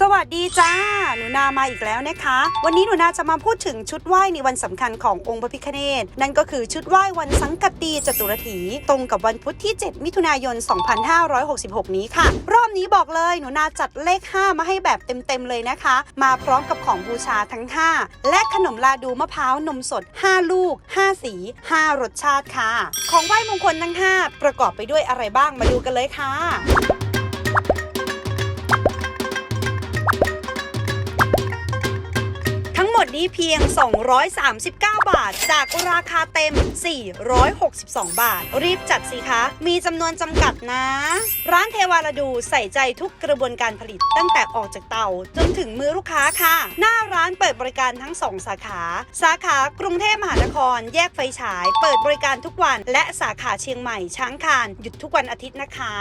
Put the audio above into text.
สวัสดีจ้า หนูนามาอีกแล้วนะคะ วันนี้หนูนาจะมาพูดถึงชุดไหว้ในวันสำคัญขององค์พระพิฆเนศนั่นก็คือชุดไหว้วันสังกัดตีจตุรถี ตรงกับวันพุธที่ 7 มิถุนายน 2566 นี้ค่ะ รอบนี้บอกเลยหนูนาจัดเลข 5 มาให้แบบเต็มๆเลยนะคะ มาพร้อมกับของบูชาทั้ง 5 และขนมลาดูมะพร้าวนมสด 5 ลูก 5 สี 5 รสชาติค่ะ ของไหว้มงคลทั้ง 5 ประกอบไปด้วยอะไรบ้างมาดูกันเลยค่ะ ดนี้เพียง 239 บาท จากราคาเต็ม 462 บาท รีบจัดสิคะ มีจำนวนจำกัดนะ ร้านเทวาลดูใส่ใจทุกกระบวนการผลิตตั้งแต่ออกจากเตา จนถึงมือลูกค้าค่ะ หน้าร้านเปิดบริการทั้ง 2 สาขา สาขากรุงเทพมหานคร แยกไฟฉาย เปิดบริการทุกวัน และสาขาเชียงใหม่ช้างคานหยุดทุกวันอาทิตย์นะคะ